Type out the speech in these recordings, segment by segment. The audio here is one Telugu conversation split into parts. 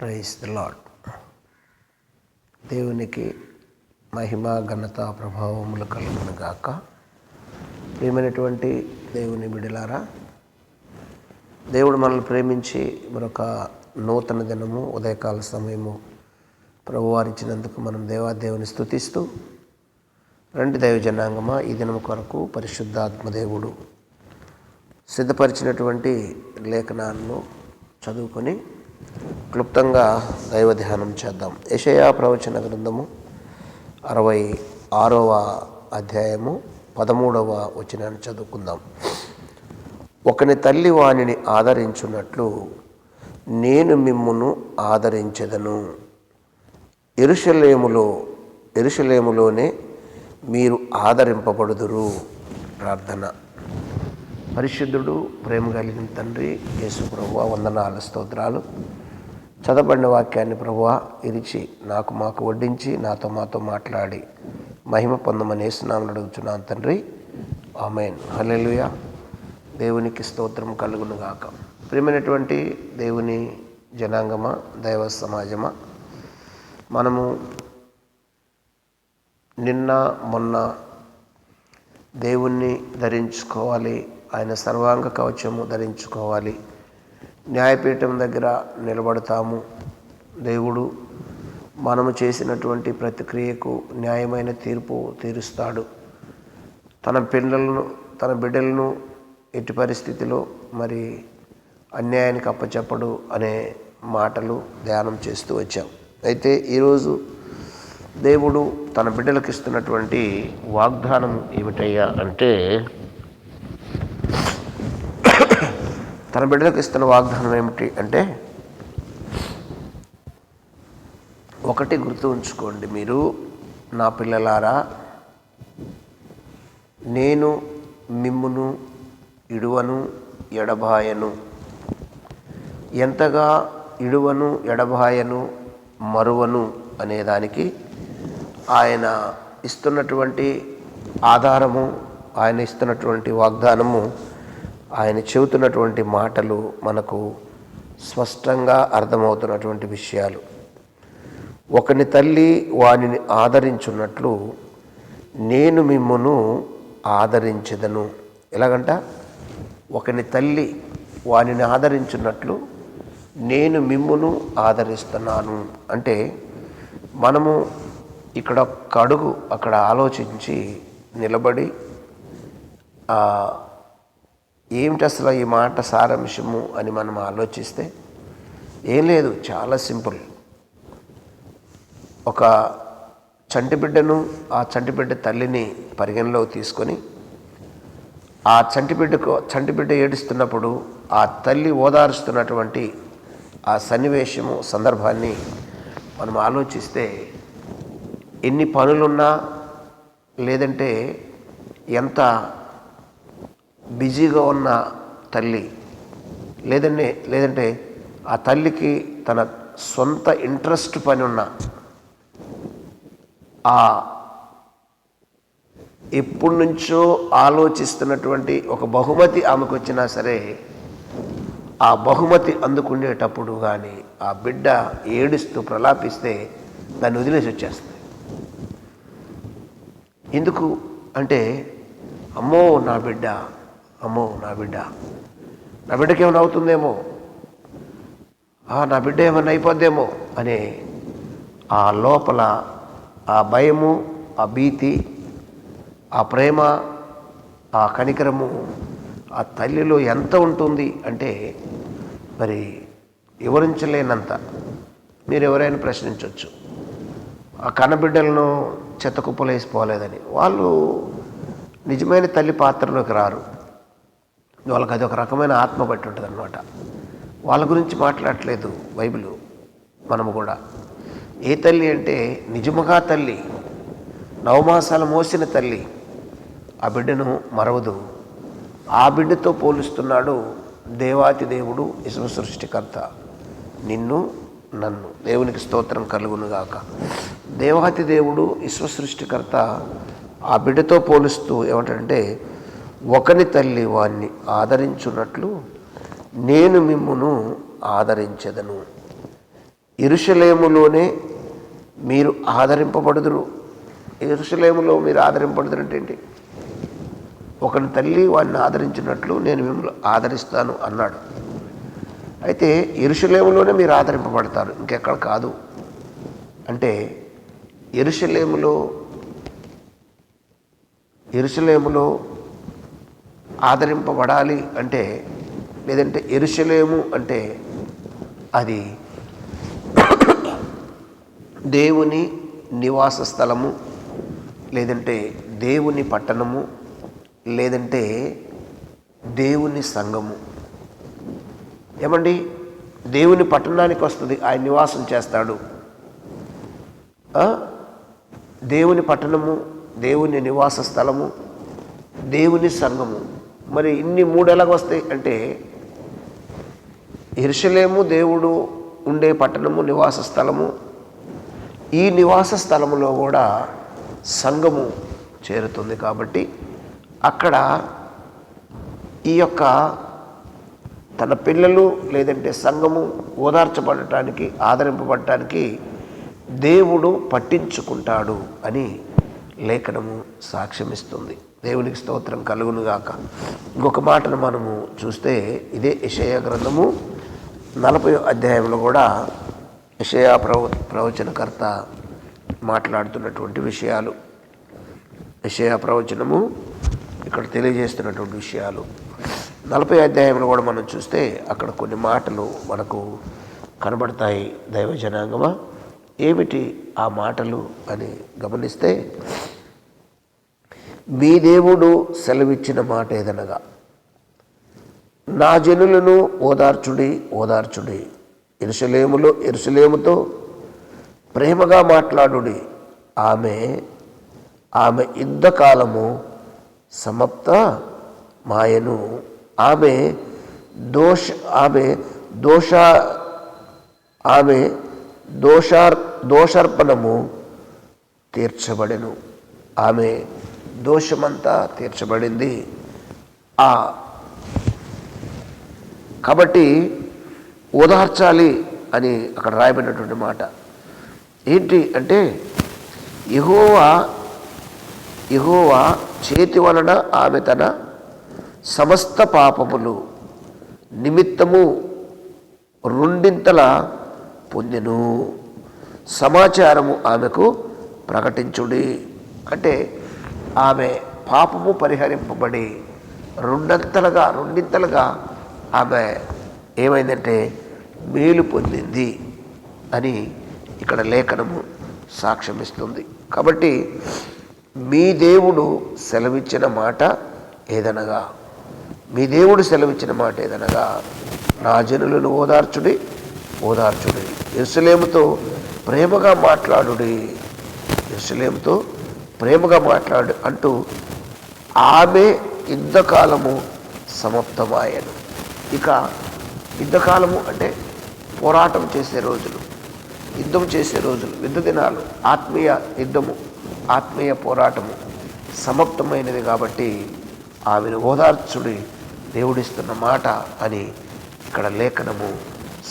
ప్రైజ్ ద లాడ్ దేవునికి మహిమ ఘనత ప్రభావములు కలుగును గాక. ప్రియమైనటువంటి దేవుని బిడలారా దేవుడు మనల్ని ప్రేమించి మరొక నూతన దినము ఉదయకాల సమయము ప్రభువారిచ్చినందుకు మనం దేవాదేవుని స్తుతిస్తూ రెండు దైవ జనాంగమా ఈ దినం కొరకు పరిశుద్ధాత్మ దేవుడు సిద్ధపరిచినటువంటి లేఖనాలను చదువుకొని క్లుప్తంగా దైవ ధ్యానం చేద్దాం. యషయా ప్రవచన గ్రంథము అరవై ఆరవ అధ్యాయము పదమూడవ వచనాన్ని చదువుకుందాం. ఒకని తల్లి వాణిని ఆదరించున్నట్లు నేను మిమ్మును ఆదరించదను. ఎరుషలేములో ఎరుషలేములోనే మీరు ఆదరింపబడుదురు. ప్రార్థన. పరిశుద్ధుడు ప్రేమ కలిగిన తండ్రి యేసు ప్రభువ వందనాల స్తోత్రాలు. చదవబడిన వాక్యాన్ని ప్రభువ ఇరిచి నాకు మాకు వడ్డించి నాతో మాతో మాట్లాడి మహిమ పొందమని వేసునామని అడుగుతున్నాను తండ్రి. ఆమెన్. హలెలుయ దేవునికి స్తోత్రం కలుగును గాక. ప్రియమైనటువంటి దేవుని జనాంగమా దైవ సమాజమా మనము నిన్న మొన్న దేవుణ్ణి ధరించుకోవాలి ఆయన సర్వాంగ కవచము ధరించుకోవాలి. న్యాయపీఠం దగ్గర నిలబడతాము. దేవుడు మనము చేసినటువంటి ప్రతిక్రియకు న్యాయమైన తీర్పు తీరుస్తాడు. తన పిల్లలను తన బిడ్డలను ఎట్టి పరిస్థితిలో మరి అన్యాయానికి అప్పచెప్పడు అనే మాటలు ధ్యానం చేస్తూ వచ్చాం. అయితే ఈరోజు దేవుడు తన బిడ్డలకు ఇస్తున్నటువంటి వాగ్దానం ఏమిటయ్యా అంటే తన బిడ్డలకు ఇస్తున్న వాగ్దానం ఏమిటి అంటే ఒకటి గుర్తు ఉంచుకోండి మీరు నా పిల్లలారా నేను మిమ్మును ఇడువను ఎడబాయను. ఎంతగా ఇడువను ఎడబాయను మరువను అనేదానికి ఆయన ఇస్తున్నటువంటి ఆధారము ఆయన ఇస్తున్నటువంటి వాగ్దానము ఆయన చెబుతున్నటువంటి మాటలు మనకు స్పష్టంగా అర్థమవుతున్నటువంటి విషయాలు. ఒకని తల్లి వానిని ఆదరించున్నట్లు నేను మిమ్మును ఆదరించదను. ఎలాగంట? ఒకని తల్లి వానిని ఆదరించున్నట్లు నేను మిమ్మును ఆదరిస్తున్నాను. అంటే మనము ఇక్కడ కడుగు అక్కడ ఆలోచించి నిలబడి ఏమిటి అసలు ఈ మాట సారాంశము అని మనం ఆలోచిస్తే ఏం లేదు చాలా సింపుల్. ఒక చంటిబిడ్డను ఆ చంటిబిడ్డ తల్లిని పరిగణలో తీసుకొని ఆ చంటిబిడ్డకు చంటిబిడ్డ ఏడుస్తున్నప్పుడు ఆ తల్లి ఓదారుస్తున్నటువంటి ఆ సన్నివేశము సందర్భాన్ని మనం ఆలోచిస్తే ఎన్ని పనులున్నా లేదంటే ఎంత బిజీగా ఉన్న తల్లి లేదంటే లేదంటే ఆ తల్లికి తన సొంత ఇంట్రెస్ట్ పని ఉన్న ఆ ఎప్పటి నుంచో ఆలోచిస్తున్నటువంటి ఒక బహుమతి ఆమెకు వచ్చినా సరే ఆ బహుమతి అందుకునేటప్పుడు కానీ ఆ బిడ్డ ఏడుస్తూ ప్రలాపిస్తే దాన్ని వదిలేసి వచ్చేస్తుంది. ఎందుకు అంటే అమ్మో నా బిడ్డ అమ్మో నా బిడ్డ. నా బిడ్డకి ఏమైనా అవుతుందేమో? నా బిడ్డ ఏమైనా అయిపోద్దేమో? అనే ఆ లోపల ఆ భయము ఆ భీతి ఆ ప్రేమ ఆ కనికరము ఆ తల్లిలో ఎంత ఉంటుంది అంటే మరి వివరించలేనంత. మీరు ఎవరైనా ప్రశ్నించవచ్చు ఆ కన్నబిడ్డలను చెత్తకుప్పలేసిపోలేదని వాళ్ళు నిజమైన తల్లి పాత్రలోకి రారు. వాళ్ళకి అది ఒక రకమైన ఆత్మ బట్టి ఉంటుంది అనమాట వాళ్ళ గురించి మాట్లాడట్లేదు బైబిల్ మనము కూడా. ఏ తల్లి అంటే నిజముగా తల్లి నవమాసాలు మోసిన తల్లి ఆ బిడ్డను మరవదు. ఆ బిడ్డతో పోలుస్తున్నాడు దేవాతి దేవుడు విశ్వ సృష్టికర్త. నిన్ను నన్ను. దేవునికి స్తోత్రం కలుగునుగాక దేవాతి దేవుడు విశ్వ సృష్టికర్త ఆ బిడ్డతో పోలుస్తూ ఏమంటాడంటే ఒకని తల్లి వాణ్ణి ఆదరించున్నట్లు నేను మిమ్మును ఆదరించదను. ఇరుషలేములోనే మీరు ఆదరింపబడుదురు. ఇరుషలేములో మీరు ఆదరింపబడుదురు అంటే ఏంటి? ఒకని తల్లి వాడిని ఆదరించినట్లు నేను మిమ్మల్ని ఆదరిస్తాను అన్నాడు. అయితే ఇరుషలేములోనే మీరు ఆదరింపబడతారు. ఇంకెక్కడ కాదు. అంటే ఎరుషలేములో ఎరుసలేములో ఆదరింపబడాలి అంటే లేదంటే ఎరుసలేము అంటే అది దేవుని నివాస స్థలము లేదంటే దేవుని పట్టణము లేదంటే దేవుని సంఘము. ఏమండి? దేవుని పట్టణానికి వస్తుంది ఆయన నివాసం చేస్తాడు. దేవుని పట్టణము దేవుని నివాస స్థలము దేవుని సంఘము. మరి ఇన్ని మూడు ఎలాగ వస్తాయి అంటే హిర్షలేము దేవుడు ఉండే పట్టణము నివాస స్థలము. ఈ నివాస స్థలములో కూడా సంఘము చేరుతుంది కాబట్టి అక్కడ ఈ యొక్క తన పిల్లలు లేదంటే సంఘము ఓదార్చబడటానికి ఆదరింపబడటానికి దేవుడు పట్టించుకుంటాడు అని లేఖనము సాక్ష్యమిస్తుంది. దేవునికి స్తోత్రం కలుగునుగాక. ఇంకొక మాటను మనము చూస్తే ఇదే యషయ గ్రంథము నలభై అధ్యాయంలో కూడా యషయా ప్రవ ప్రవచనకర్త మాట్లాడుతున్నటువంటి విషయాలు. యషయా ప్రవచనము ఇక్కడ తెలియజేస్తున్నటువంటి విషయాలు. నలభై అధ్యాయంలో కూడా మనం చూస్తే అక్కడ కొన్ని మాటలు మనకు కనబడతాయి దైవ జనాంగమా ఏమిటి ఆ మాటలు అని గమనిస్తే మీ దేవుడు సెలవిచ్చిన మాట ఏదనగా నా జనులను ఓదార్చుడి ఓదార్చుడి. ఇరుసలేములో ఇరుసలేముతో ప్రేమగా మాట్లాడుడి. ఆమె ఆమె యుద్ధకాలము సమాప్త మాయను. ఆమె దోష ఆమె దోష ఆమె దోషార్ దోషార్పణము తీర్చబడెను. ఆమె దోషమంతా తీర్చబడింది. ఆ కాబట్టి ఓదార్చాలి అని అక్కడ రాయబడినటువంటి మాట. ఏంటి అంటే ఎహోవా ఎహోవా చేతి వలన ఆమె తన సమస్త పాపములు నిమిత్తము రెండింతల పొందెను. సమాచారము ఆమెకు ప్రకటించుడి. అంటే ఆమె పాపము పరిహరింపబడి రెండంతలుగా రెండింతలుగా ఆమె ఏమైందంటే మేలు పొందింది అని ఇక్కడ లేఖనము సాక్ష్యమిస్తుంది. కాబట్టి మీ దేవుడు సెలవిచ్చిన మాట ఏదనగా? మీ దేవుడు సెలవిచ్చిన మాట ఏదనగా? నా జనులను ఓదార్చుడి ఓదార్చుడి. ఎరుసలేముతో ప్రేమగా మాట్లాడుడి. ఎరుసలేముతో ప్రేమగా మాట్లాడు అంటూ ఆమె యుద్ధకాలము సమాప్తమాయను. ఇక యుద్ధకాలము అంటే పోరాటం చేసే రోజులు యుద్ధం చేసే రోజులు యుద్ధ దినాలు ఆత్మీయ యుద్ధము ఆత్మీయ పోరాటము సమాప్తమైనది కాబట్టి ఆమెను ఓదార్చుడి దేవుడిస్తున్న మాట అని ఇక్కడ లేఖనము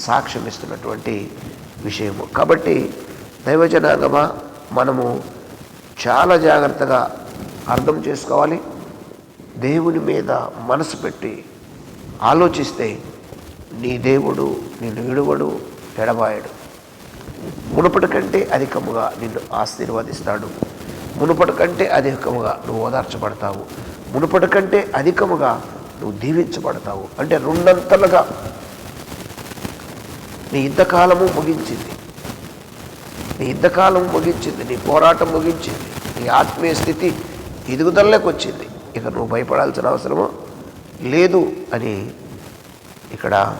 సాక్ష్యమిస్తున్నటువంటి విషయము. కాబట్టి దైవజనాగమ మనము చాలా జాగ్రత్తగా అర్థం చేసుకోవాలి. దేవుని మీద మనసు పెట్టి ఆలోచిస్తే నీ దేవుడు నిన్ను విడువడు ఎడబాయడు మునుపటి కంటే అధికముగా నిన్ను ఆశీర్వదిస్తాడు. మునుపటి కంటే అధికముగా నువ్వు ఓదార్చబడతావు. మునుపటి కంటే అధికముగా నువ్వు దీవించబడతావు. అంటే రెండంతలుగా నీ ఇంతకాలము ముగించింది. నీ యుద్ధకాలం ముగించింది నీ పోరాటం ముగించింది నీ ఆత్మీయ స్థితి ఎదుగుదలలోకి వచ్చింది. ఇక నువ్వు భయపడాల్సిన అవసరము? లేదు అని ఇక్కడ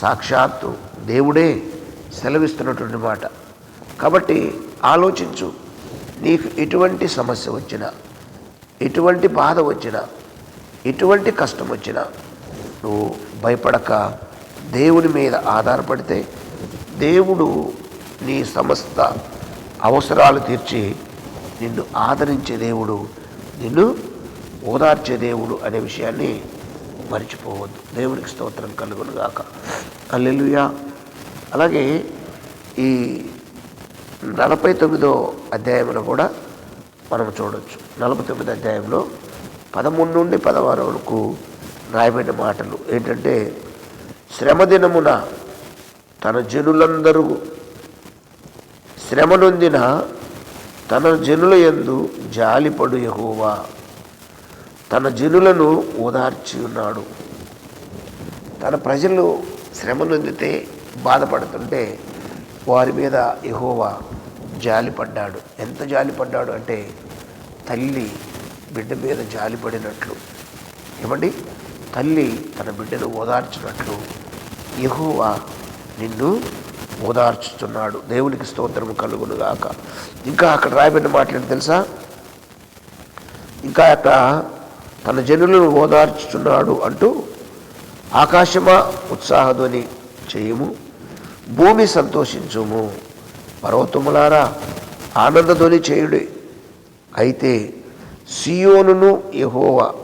సాక్షాత్తు దేవుడే సెలవిస్తున్నటువంటి మాట. కాబట్టి ఆలోచించు నీకు ఎటువంటి సమస్య వచ్చినా ఎటువంటి బాధ వచ్చినా ఎటువంటి కష్టం వచ్చినా నువ్వు భయపడక దేవుని మీద ఆధారపడితే దేవుడు నీ సమస్త అవసరాలు తీర్చి నిన్ను ఆదరించే దేవుడు నిన్ను ఓదార్చే దేవుడు అనే విషయాన్ని మర్చిపోవద్దు. దేవునికి స్తోత్రం కలుగునుగాక అల్లెలుయా అలాగే ఈ నలభై తొమ్మిదో అధ్యాయంలో కూడా మనం చూడవచ్చు నలభై తొమ్మిది అధ్యాయంలో పదమూడు నుండి పదహారు వరకు రాయబడిన మాటలు ఏంటంటే శ్రమ దినమున తన జనులందరూ శ్రమ నొందిన తన జనుల యందు జాలిపడు యహోవా. తన జనులను ఓదార్చి ఉన్నాడు తన ప్రజలు శ్రమ నొందితే బాధపడుతుంటే వారి మీద యహోవా జాలిపడ్డాడు. ఎంత జాలిపడ్డాడు అంటే తల్లి బిడ్డ మీద జాలిపడినట్లు. ఏమండి? తల్లి తన బిడ్డను ఓదార్చినట్లు. యహోవా నిన్ను ఓదార్చుతున్నాడు దేవునికి స్తోత్రము కలుగునుగాక. ఇంకా అక్కడ రాయబడిన మాటలు తెలుసా? ఇంకా అక్కడ తన జనులను ఓదార్చుతున్నాడు అంటూ ఆకాశమా ఉత్సాహధ్వని చేయము భూమి సంతోషించుము. పర్వతములారా ఆనందధ్వని చేయుడి. అయితే సియోనును యహోవా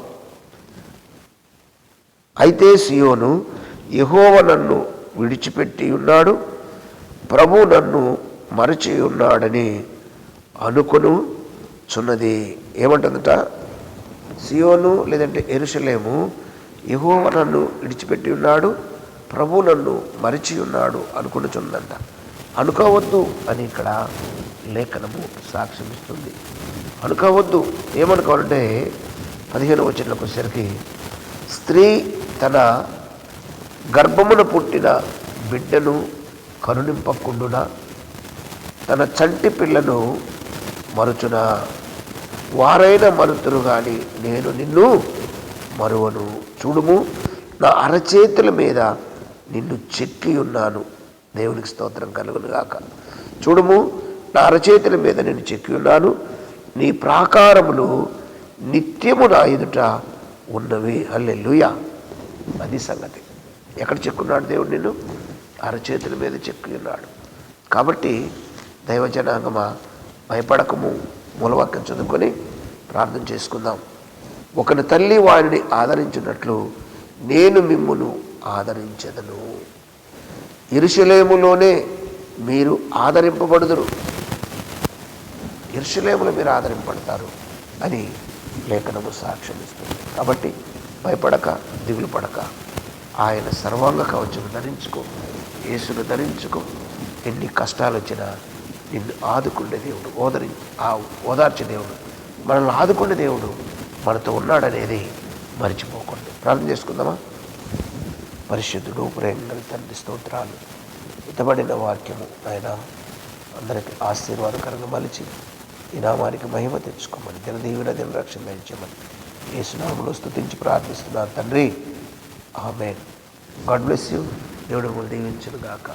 అయితే సియోను యహోవ నన్ను విడిచిపెట్టి ఉన్నాడు ప్రభు నన్ను మరచి ఉన్నాడని అనుకును చున్నది. ఏమంటుందట? సియోను లేదంటే ఎరుసలేము యహోవ నన్ను విడిచిపెట్టి ఉన్నాడు ప్రభు నన్ను మరిచి ఉన్నాడు అనుకునుచుందంట అనుకోవద్దు అని ఇక్కడ లేఖనము సాక్ష్యమిస్తుంది. అనుకోవద్దు. ఏమనుకోవాలంటే పదిహేను వచ్చినకు వచ్చేసరికి స్త్రీ తన గర్భమున పుట్టిన బిడ్డను కరుణింపకుండున? తన చంటి పిల్లను మరుచున? వారైన మరుతురు గాని నేను నిన్ను మరువను. చూడుము నా అరచేతుల మీద నిన్ను చెక్కి ఉన్నాను. దేవునికి స్తోత్రం కలుగును గాక. చూడుము నా అరచేతుల మీద నేను చెక్కి ఉన్నాను. నీ ప్రాకారములు నిత్యము నా ఎదుట ఉన్నవి. హల్లెలూయా. అది సంగతి. ఎక్కడ చెక్కున్నాడు దేవుడు నిన్ను? అరచేతుల మీద చెక్కున్నాడు కాబట్టి దైవజనాంగమా భయపడకము మూలవాక్యం చదువుకొని ప్రార్థన చేసుకుందాం. ఒకని తల్లి వారిని ఆదరించినట్లు నేను మిమ్మును ఆదరించదను. ఇరుషలేములోనే మీరు ఆదరింపబడుదురు. ఇరుషలేములో మీరు ఆదరింపడతారు అని లేఖనము సాక్ష్యం ఇస్తుంది కాబట్టి భయపడక దిగులు పడక. ఆయన సర్వాంగ కవచం ధరించుకో. యేసును ధరించుకో. ఎన్ని కష్టాలు వచ్చినా నిన్ను ఆదుకునే దేవుడు ఓదరి ఆ ఓదార్చే దేవుడు మనల్ని ఆదుకునే దేవుడు మనతో ఉన్నాడనేది మర్చిపోకండి ప్రార్థన చేసుకుందామా? పరిశుద్ధుడు ప్రేమ తండ్రి స్తోత్రాలు. ఇతబడిన వాక్యము ఆయన అందరికీ ఆశీర్వాదకరంగా మలిచి ఈ నామానికి మహిమ తెచ్చుకోమని దిన దీవెన దిన రక్షణ ధరించమని ఏ స్థుతించి స్తుతించి ప్రార్థిస్తున్నాను తండ్రి. ఆమెన్. God bless you. దేవుడు మిమ్మల్ని దీవించును గాక